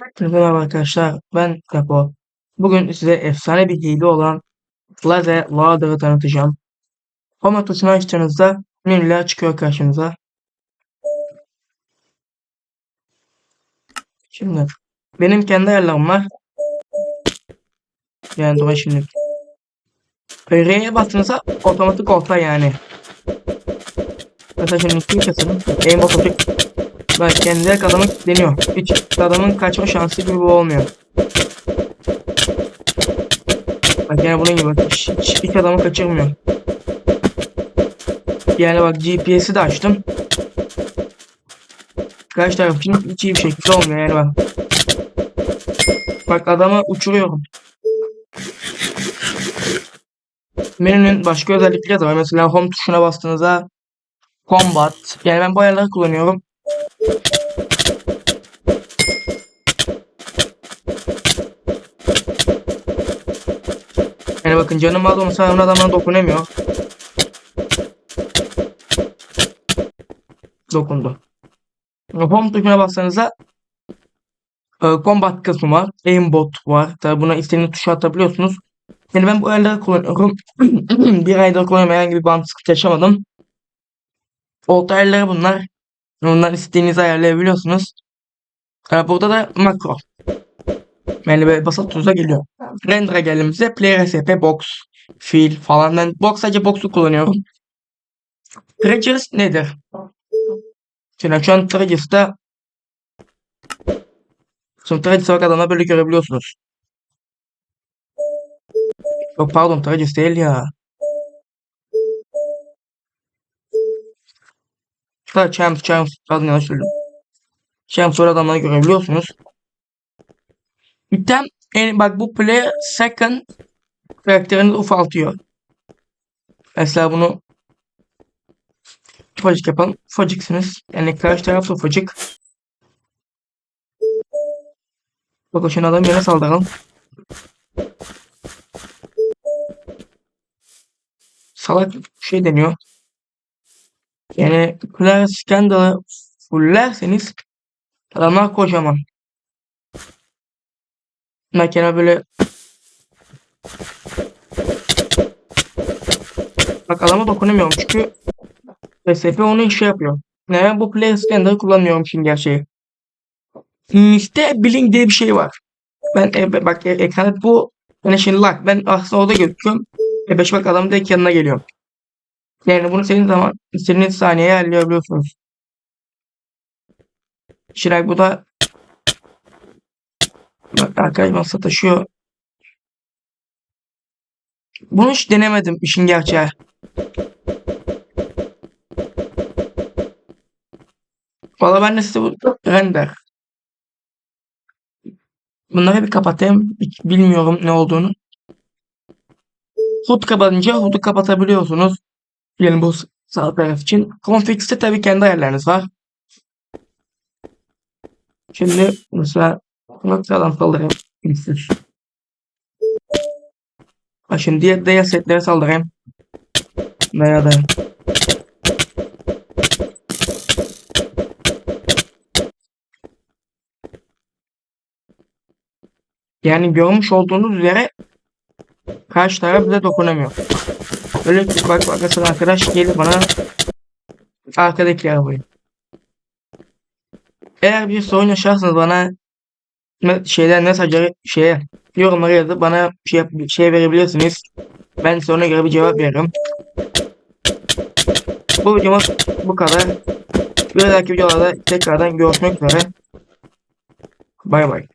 Merhaba arkadaşlar. Ben Kapo. Bugün size efsane bir hile olan Laze Ladder'ı tanıtacağım. Home tuşuna açtığınızda menüler çıkıyor karşınıza. Şimdi benim kendi ayarlarım var. Yani dur şimdi. R'ye bastığınızda otomatik olta yani. Mesela şimdi ikiyi keselim. Aim otomatik. Bak kendi adamı deniyor. Hiç adamın kaçma şansı gibi olmuyor. Bak yani bunun gibi hiç, hiç, hiç adamı kaçırmıyor. Yani bak GPS'i de açtım. Kaç taraf için hiç iyi bir şekilde olmuyor yani bak. Bak adamı uçuruyorum. Menünün başka özellikleri de var. Mesela home tuşuna bastığınızda combat. Yani ben bu ayarları kullanıyorum. Yani bakın canım az olmasa ön adamına dokunamıyor. Dokundu. Home tuşuna bassanızda e, combat kısmı var. Aimbot var. Tabi buna istediğiniz tuşa atabiliyorsunuz. Yani ben bu ayarları kullanıyorum. bir ayda kullanıyorum. Herhangi bir sıkıntı yaşamadım. Old ayarları bunlar. Ondan istediğinizi ayarlayabiliyorsunuz. E, burada da makro. Yani böyle basit tuza geliyor. Render'a geldiğimizde Player SP Box, Fill falan. Ben box sadece box'u kullanıyorum. Triggers nedir? Şimdi şu an Triggers'da Şimdi Triggers'a bak adamlar böyle görebiliyorsunuz. Yok pardon Triggers değil ya. Ha Champs Champs pardon yanlış söyledim. Champs sonra adamları görebiliyorsunuz. İtem yani bak bu player second karakterini ufaltıyor. Mesela bunu ufacık yapalım. Ufacıksınız. Yani karşı taraf ufacık. Bak şimdi adam yere saldıralım. Salak şey deniyor. Yani player scanner'ı fullerseniz adamlar kocaman. Makine böyle Bak adama dokunamıyorum çünkü SF onu işe yapıyor. Ne bu Play Standard'ı kullanmıyorum şimdi gerçeği. İşte Blink diye bir şey var. Ben e, bak e, ekranda bu yani şimdi lock ben aslında orada gözüküyorum. E 5 bak adam direkt yanına geliyor. Yani bunu senin zaman senin saniyeye ayarlayabiliyorsunuz. Şiray bu da Bak arkadaşlar sataşıyor. Bunu hiç denemedim işin gerçeği. Valla ben de size bu render. Bunları bir kapatayım. Hiç bilmiyorum ne olduğunu. HUD kapatınca HUD'u kapatabiliyorsunuz. Yani bu sağ taraf için. Configs'te tabii kendi ayarlarınız var. Şimdi mesela noktadan saldırayım. Ha şimdi diğer, diğer setlere saldırayım. Veya da Yani görmüş olduğunuz üzere karşı taraf bize dokunamıyor. Öyle ki bak bak mesela arkadaş gelir bana arkadaki arabayı. Eğer bir sorun yaşarsanız bana şeyden mesajları şeye yorumlara yazıp bana şey, şey verebilirsiniz. Ben sonra göre bir cevap veririm. Bu videomuz bu kadar. Bir dahaki videolarda tekrardan görüşmek üzere. Bay bay.